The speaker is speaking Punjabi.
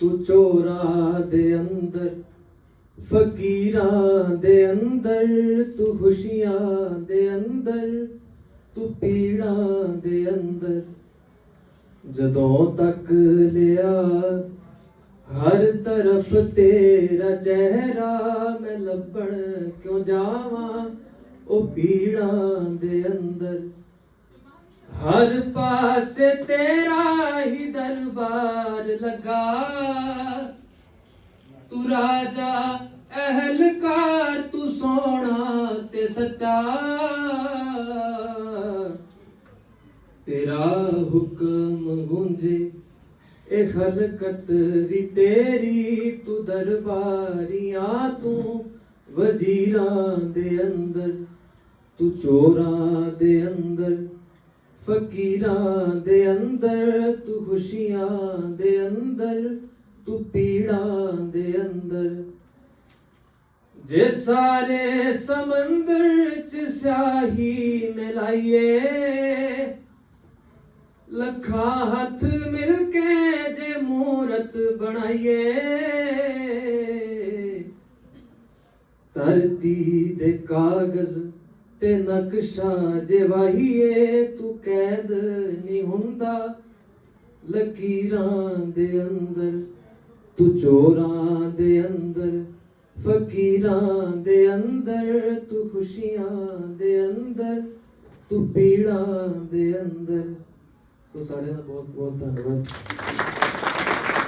ਤੂੰ ਚੋਰਾ ਦੇ ਅੰਦਰ, ਫਕੀਰਾਂ ਦੇ ਅੰਦਰ, ਤੂੰ ਖੁਸ਼ੀਆਂ ਦੇ ਅੰਦਰ, ਤੂੰ ਪੀੜਾਂ ਦੇ ਅੰਦਰ। ਜਦੋਂ ਤੱਕ ਲਿਆ ਹਰ ਤਰਫ ਤੇਰਾ ਚਿਹਰਾ ਮੈਂ ਲੱਭਣ ਕਿਉਂ ਜਾਵਾਂ, ਉਹ ਪੀੜਾਂ ਦੇ ਅੰਦਰ। ਹਰ ਪਾਸੇ ਤੇਰਾ ਹੀ ਦਰਬਾਰ ਲਗਾ। ਤੂੰ ਰਾਜਾ, ਅਹਲਕਾਰ, ਤੂੰ ਸੋਹਣਾ ਤੇ ਸੱਚਾ। ਤੇਰਾ ਹੁਕਮ ਗੂੰਜੇ, ਇਹ ਖਲਕਤ ਵੀ ਤੇਰੀ, ਤੂੰ ਦਰਬਾਰੀਆਂ, ਤੂੰ ਵਜ਼ੀਰਾਂ ਦੇ ਅੰਦਰ, ਤੂੰ ਚੋਰਾਂ ਦੇ ਅੰਦਰ। ਫਕੀਰਾਂ ਦੇ ਅੰਦਰ, ਤੂੰ ਖੁਸ਼ੀਆਂ ਦੇ ਅੰਦਰ, ਤੂੰ ਪੀੜਾਂ ਦੇ ਅੰਦਰ। ਜੇ ਸਾਰੇ ਸਮੁੰਦਰ ਚ ਸਿਆਹੀ ਮਿਲਾਈਏ, ਲੱਖਾਂ ਹੱਥ ਮਿਲ ਕੇ ਜੇ ਮੂਰਤ ਬਣਾਈਏ, ਧਰਤੀ ਦੇ ਕਾਗਜ਼ ਤੇ ਨਕਸ਼ਾ ਜੇ ਵਾਹੀਏ, ਤੂੰ ਕੈਦ ਨਹੀਂ ਹੁੰਦਾ। ਲਕੀਰਾਂ ਦੇ ਅੰਦਰ, ਤੂੰ ਚੋਰਾਂ ਦੇ ਅੰਦਰ। ਫਕੀਰਾਂ ਦੇ ਅੰਦਰ, ਤੂੰ ਖੁਸ਼ੀਆਂ ਦੇ ਅੰਦਰ। ਤੂੰ ਪੀੜਾਂ ਦੇ ਅੰਦਰ। ਸੋ ਸਾਰਿਆਂ ਦਾ ਬਹੁਤ ਬਹੁਤ ਧੰਨਵਾਦ।